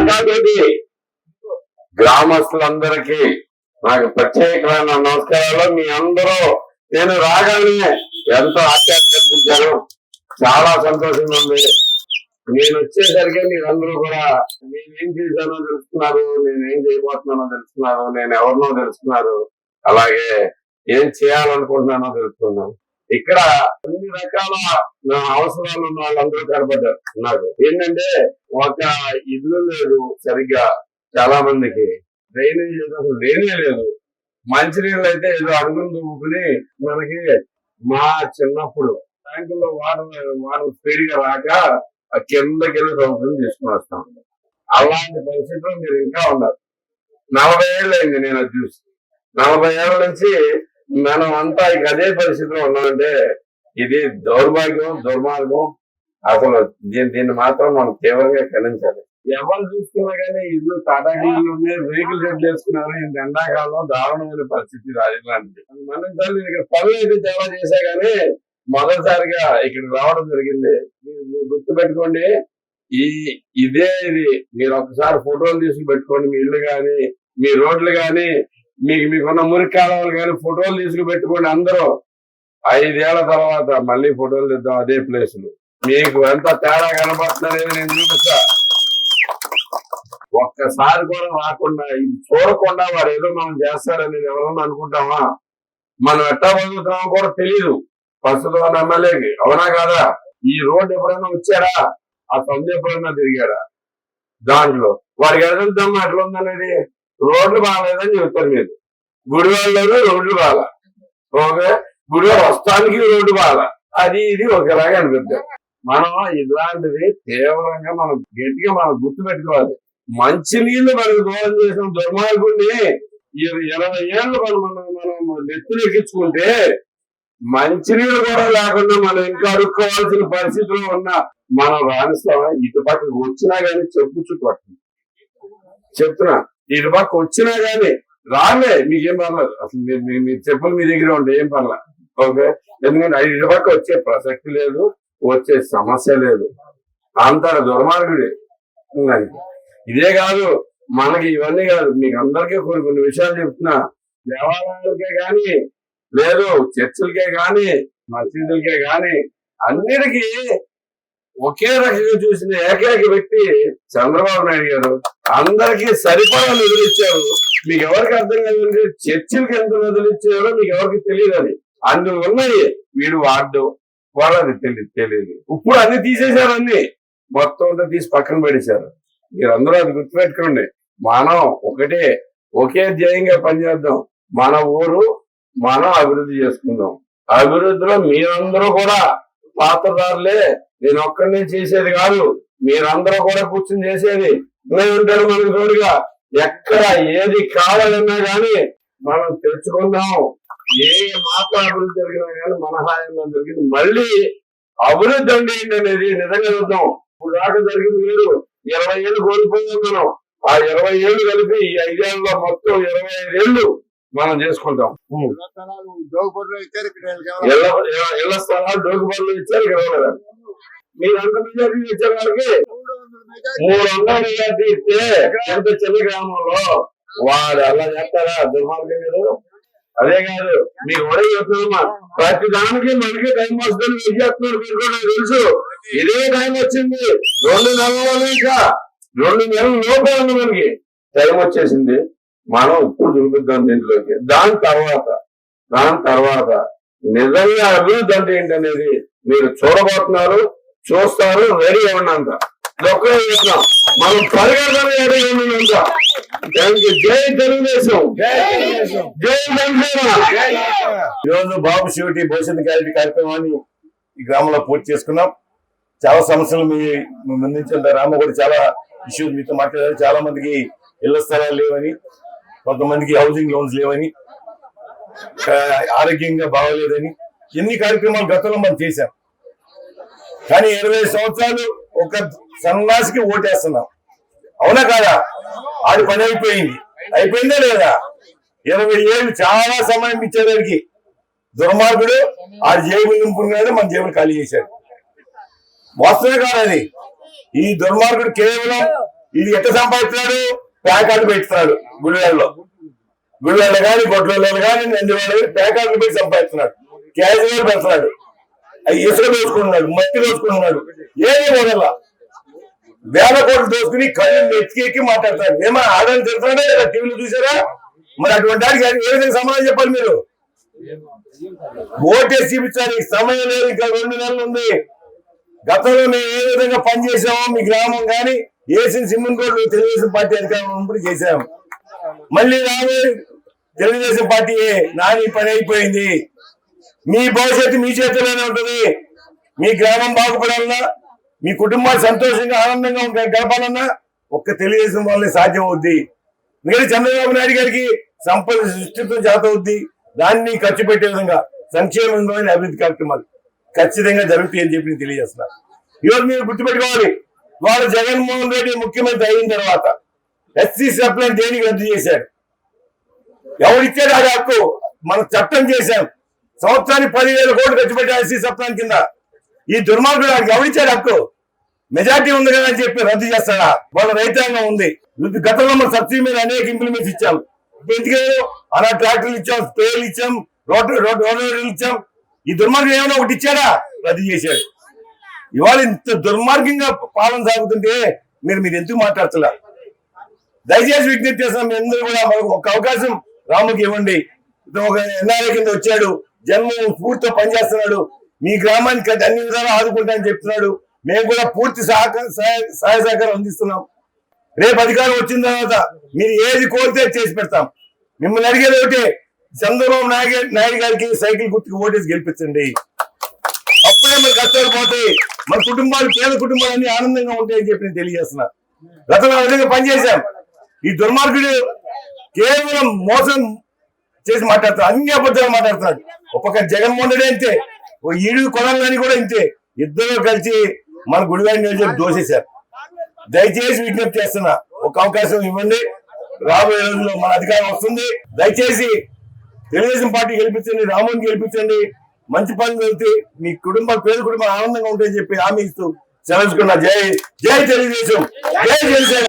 మాట్లాడేది గ్రామస్తులందరికీ నాకు ప్రత్యేకమైన నమస్కారాలు. మీ అందరూ నేను రాగానే ఎంతో ఆశ్చర్యించారు చాలా సంతోషంగా ఉంది. నేను వచ్చేసరికి మీరందరూ కూడా నేనేం చేశానో తెలుసుకున్నారు నేనేం చేయబోతున్నానో తెలుసుకున్నారు నేను ఎవరినో తెలుసుకున్నారు అలాగే ఏం చేయాలనుకుంటున్నానో తెలుసుకున్నాను ఇక్కడ అన్ని రకాల నా అవసరాలు ఉన్న వాళ్ళందరూ కనపడ్డారు. నాకు ఏంటంటే ఒక ఇల్లు లేదు సరిగ్గా చాలా మందికి. డ్రైనేజ్ అసలు లేనే లేదు. మంచినీళ్ళు అయితే ఏదో అడుగులు ఊపిని మనకి మా చిన్నప్పుడు ట్యాంకుల్లో వాటర్ వాటర్ స్పీడ్గా రాక ఆ కిందకి వెళ్ళి సముద్రం తీసుకుని వస్తాం అలాంటి పరిస్థితుల్లో మీరు ఇంకా ఉన్నారు. నలభై ఏళ్ళు అయింది నేను అది చూసి. నలభై ఏళ్ళ నుంచి మనం అంతా ఇక అదే పరిస్థితిలో ఉన్నామంటే ఇది దౌర్భాగ్యం దుర్మార్గం అసలు దీన్ని దీన్ని మాత్రం మనం తీవ్రంగా ఖండించాలి. ఎవరు చూసుకున్నా కానీ ఇల్లు తాటాకిళ్ళు ఉన్నాయి రేకులు చెట్లు వేసుకున్నారు ఇంత ఎండాకాలంలో దారుణమైన పరిస్థితి రాజధానికి మనం ఇక్కడ పనులు అయితే చాలా చేశా కానీ మొదటిసారిగా ఇక్కడ రావడం జరిగింది. మీరు గుర్తు పెట్టుకోండి ఈ ఇదే ఇది. మీరు ఒకసారి ఫోటోలు తీసి పెట్టుకోండి మీ ఇల్లు గాని మీ రోడ్లు గాని మీకు మీకున్న మురికి కాలువలు కానీ ఫోటోలు తీసుకు పెట్టుకోండి అందరూ. ఐదేళ్ళ తర్వాత మళ్ళీ ఫోటోలు తెద్దాం అదే ప్లేస్ మీకు ఎంత తేడా కనబడుతుందనేది నేను చూపిస్తా. ఒక్కసారి కూడా రాకుండా ఇది చూడకుండా వారు ఏదో మనం చేస్తారని ఎవరన్నా అనుకుంటామా? మనం ఎట్టా బతుకుతున్నామో కూడా తెలియదు ప్రస్తుతం ఎమ్మెల్యేకి అవునా కాదా? ఈ రోడ్డు ఎప్పుడైనా వచ్చారా ఆ సందు ఎప్పుడైనా తిరిగారా దాంట్లో. వారికి ఎదురుద్దాం ఎట్లా ఉందనేది? రోడ్లు బాగాలేదని చెప్తారు మీరు. గుడివాళ్ళలో రోడ్లు బాగా. ఓకే? గుడివాడ వస్తానికి రోడ్డు బాగా. అది ఇది ఒకలాగా అనిపిద్దాం. మనం ఇలాంటిది తీవ్రంగా మనం గట్టిగా మనం గుర్తు పెట్టుకోవాలి మంచినీళ్ళు మనకు దూరం చేసిన దుర్మార్గుడిని ఇరవై ఏళ్ళు మనం మనం నెత్తులు ఎక్కించుకుంటే మంచినీళ్ళు కూడా లేకుండా మనం ఇంకా అడుక్కోవాల్సిన పరిస్థితిలో ఉన్న మనం రాణిస్తాం ఇటు పక్కకు వచ్చినా గానీ చెప్పు చుట్టుపట్టు చెప్తున్నా ఇటు పక్క వచ్చినా గానీ రాలే మీకేం పర్లేదు. అసలు మీ- చెప్పులు మీ దగ్గర ఉంటే ఏం పర్లేదు. ఓకే? ఎందుకంటే అది ఇటు పక్క వచ్చే ప్రసక్తి లేదు. వచ్చే సమస్య లేదు. అంత దుర్మార్గుడే. ఇదే కాదు మనకి ఇవన్నీ కాదు. మీకు అందరికీ కొన్ని కొన్ని విషయాలు చెప్తున్నా. దేవాలయాలకే గాని లేదు చర్చిలకే గాని మసీదులకే గాని అన్నిటికీ ఒకే రకంగా చూసిన ఏకైక వ్యక్తి చంద్రబాబు నాయుడు గారు. అందరికీ సరిపడా నిధులు ఇచ్చారు. మీకు ఎవరికి అర్థం కాదంటే చర్చిలకి ఎంత నిధులు ఇచ్చారో మీకు ఎవరికి తెలియదు అది. అందులో ఉన్నాయి వీడు వాడడం వాళ్ళది తెలియదు తెలియదు ఇప్పుడు అన్ని తీసేశారు అన్ని. మొత్తం అంతా తీసి పక్కన పెడేశారు మీరందరూ అది గుర్తుపెట్టుకోండి. మనం ఒకటే ఒకే ధ్యేయంగా పనిచేద్దాం. మన ఊరు మనం అభివృద్ధి చేసుకుందాం. అభివృద్ధిలో మీరందరూ కూడా పాత్రదారులే. నేను ఒక్కడినే చేసేది కాదు. మీరందరూ కూడా కూర్చొని చేసేది. ఉంటారు మనకు తోడుగా. ఎక్కడ ఏది కావాలన్నా కానీ మనం తెచ్చుకుందాం ఏ మాత్రం అభివృద్ధి జరిగినా కానీ మన హాయంలో జరిగింది. మళ్ళీ అభివృద్ధి అంటే ఏంటి అనేది నిజంగా చూద్దాం ఇప్పుడు దాకా జరిగింది వేరు ఇరవై ఏళ్ళు కోల్పోయాం మనం. ఆ ఇరవై ఏళ్ళు కలిపి ఈ ఐదేళ్ళలో మొత్తం ఇరవై ఐదేళ్ళు మనం చేసుకుంటాం. ఇళ్ళ స్థలాలు డోకుబడులు ఇచ్చారు ఇక్కడ ఇవ్వలేదు. మీరు అంత మెజార్టీ ఇచ్చారు వాళ్ళకి? మూడు వందల మెజార్టీ. ఇస్తే ఎంత చిన్న గ్రామంలో? వాడు అలా చేస్తారా దుర్మార్గం అదే కాదు మీ ఒడే చెప్తున్నామా ప్రతి దానికి మనకి టైం వస్తుంది ఏం చేస్తున్నారు నాకు తెలుసు. ఇదే టైం వచ్చింది. రెండు నెలలు ఇంకా రెండు నెలల లోపల ఉంది మనకి. టైం వచ్చేసింది. మనం ఇప్పుడు చూపిద్దాం దీంట్లోకి. దాని తర్వాత దాని తర్వాత నిజంగా అభివృద్ధి అంటే ఏంటనేది మీరు చూడబోతున్నారు. చూస్తారు రెడీ అవ్వండి అంత. ఒక్కడే మనం పరిగెడతాం దానికి జై తెలుగుదేశం. జై ఈరోజు బాబు శివటి భవిష్యత్ గ్యారెంటీ కార్యక్రమాన్ని ఈ గ్రామంలో పూర్తి చేసుకున్నాం. చాలా సమస్యలు మీ మీ ముందుంచారు రామ కూడా చాలా ఇష్యూస్ మీతో మాట్లాడారు. చాలా మందికి ఇళ్ళ స్థలాలు లేవని కొంతమందికి హౌసింగ్ లోన్స్ లేవని ఆరోగ్యంగా బాగోలేదని ఎన్ని కార్యక్రమాలు గతంలో మనం చేశాం. కానీ ఇరవై సంవత్సరాలు ఒక సన్నాసికి ఓటేస్తున్నాం. అవునా కాదా? ఆడి పని అయిపోయింది. అయిపోయిందా లేదా? ఇరవై ఏళ్ళు చాలా సమయం ఇచ్చేదానికి దుర్మార్గుడు ఆడి జేబులు నింపుకున్నాడు మన జేబులు ఖాళీ చేశాడు. వాస్తవే కాదు అది. ఈ దుర్మార్గుడు కేవలం ఇది ఎట్ట సంపాదిస్తున్నాడు? ప్యాకార్డు పెడుతున్నాడు గుడివాడలో. గుడివాడ కానీ గొడ్లలో కానీ నందివాడ కానీ ప్యాకార్డు పెట్టి సంపాదిస్తున్నాడు. క్యాజువల్ పెడుతున్నాడు. ఇసుక దోసుకుంటున్నాడు మట్టి దోసుకున్నాడు. ఏది వదల. వేల కోట్లు దోసుకుని కళ్ళు నెత్తికెక్కి మాట్లాడతాడు. ఏమో ఆడని తెలుస్తాడే టీవీలో చూసారా మరి అటువంటి వాడికి ఏ విధంగా సమాధానం చెప్పాలి మీరు? ఓటేసి చూపించాలి సమయం లేదు ఇంకా రెండు నెలలు ఉంది. గతంలో మేము ఏ విధంగా పనిచేసామో మీ గ్రామం కానీ ఏసిన సింహన్ రోడ్లు తెలుగుదేశం పార్టీ అధికారంలో ఉన్నప్పుడు చేశాము మళ్ళీ రాబోయే తెలుగుదేశం పార్టీ నాని పని అయిపోయింది. మీ భవిష్యత్తు మీ చేతిలోనే ఉంటుంది. మీ గ్రామం బాగుపడాలన్నా మీ కుటుంబాలు సంతోషంగా ఆనందంగా ఉంటే గడపాలన్నా ఒక్క తెలుగుదేశం వల్లే సాధ్యం అవుద్ది మీరు చంద్రబాబు నాయుడు గారికి సంపద సృష్టిత్వం జాత అవుద్ది. దాన్ని ఖర్చు పెట్టే విధంగా సంక్షేమంలోని అభివృద్ధి కార్యక్రమాలు ఖచ్చితంగా జరుగుతాయి అని చెప్పి నేను తెలియజేస్తున్నా. ఈరోజు మీరు గుర్తుపెట్టుకోవాలి వారు జగన్మోహన్ రెడ్డి ముఖ్యమంత్రి అయిన తర్వాత ఎస్సీ సప్లైన్ దేనికి రద్దు చేశారు ఎవరిచ్చారు అది హక్కు? మనం చట్టం చేశాం. సంవత్సరానికి పదివేల కోట్లు ఖర్చు పెట్టారు ఎస్సీ సప్లాన్ కింద. ఈ దుర్మార్గుడు వాడికి ఎవరిచ్చాడు హక్కు? మెజార్టీ ఉంది కదా అని చెప్పి రద్దు చేస్తాడా? వాళ్ళ రైతాంగం ఉంది. గతంలో మన సబ్సిడీ మీద అనేక ఇంప్లిమెంట్స్ ఇచ్చాం. ఇప్పుడు అలా ట్రాక్టర్లు ఇచ్చాం స్ప్రేలు ఇచ్చాం రోడ్ రోడ్డు రోడ్లు ఇచ్చాం. ఈ దుర్మార్గం ఏమైనా ఒకటి ఇచ్చాడా? రద్దు చేశాడు. ఇవాళ ఇంత దుర్మార్గంగా పాలన సాగుతుంటే మీరు మీరు ఎందుకు మాట్లాడుతున్నారు దయచేసి విజ్ఞప్తి చేస్తాం. మీ అందరూ కూడా మనకు ఒక అవకాశం రాముకి ఇవ్వండి. ఒక ఎన్ఆర్ఐ కింద వచ్చాడు. జన్మ పూర్తితో పనిచేస్తున్నాడు. మీ గ్రామానికి అన్ని విధాలు ఆదుకుంటానని చెప్తున్నాడు. మేము కూడా పూర్తి సహకార సహాయ సహాయ సహకారం అందిస్తున్నాం. రేపు అధికారం వచ్చిన తర్వాత మీరు ఏది కోరితే చేసి పెడతాం. మిమ్మల్ని అడిగేది ఒకటే చంద్రబాబు నాయుడు నాయుడు గారికి సైకిల్ గుర్తుకు ఓటేసి గెలిపించండి. అప్పుడే మన కష్టాలు పోతాయి. మన కుటుంబాలు పేద కుటుంబాలు అన్ని ఆనందంగా ఉంటాయని చెప్పి నేను తెలియజేస్తున్నా. గతంలో విధంగా పనిచేశాం. ఈ దుర్మార్గుడు కేవలం మోసం చేసి మాట్లాడుతాడు అన్ని అబద్ధాలు మాట్లాడుతున్నాడు ఒక్కొక్క జగన్మోహన్ రెడ్డి అంతే ఓ ఈడు కొడాలని కూడా ఇంతే ఇద్దరు కలిసి మన గుడివాడి నియోజకవర్గం దోషేశారు దయచేసి విజ్ఞప్తి చేస్తున్నా ఒక అవకాశం ఇవ్వండి. రాబోయే రోజుల్లో మన అధికారం వస్తుంది. దయచేసి తెలుగుదేశం పార్టీ గెలిపించండి రాముని గెలిపించండి. మంచి పనులు వెళ్తే మీ కుటుంబ పేద కుటుంబం ఆనందంగా ఉంటాయని చెప్పి హామీ ఇస్తూ సెలవుకున్నా జై జై తెలుగుదేశం. జై జనసేన.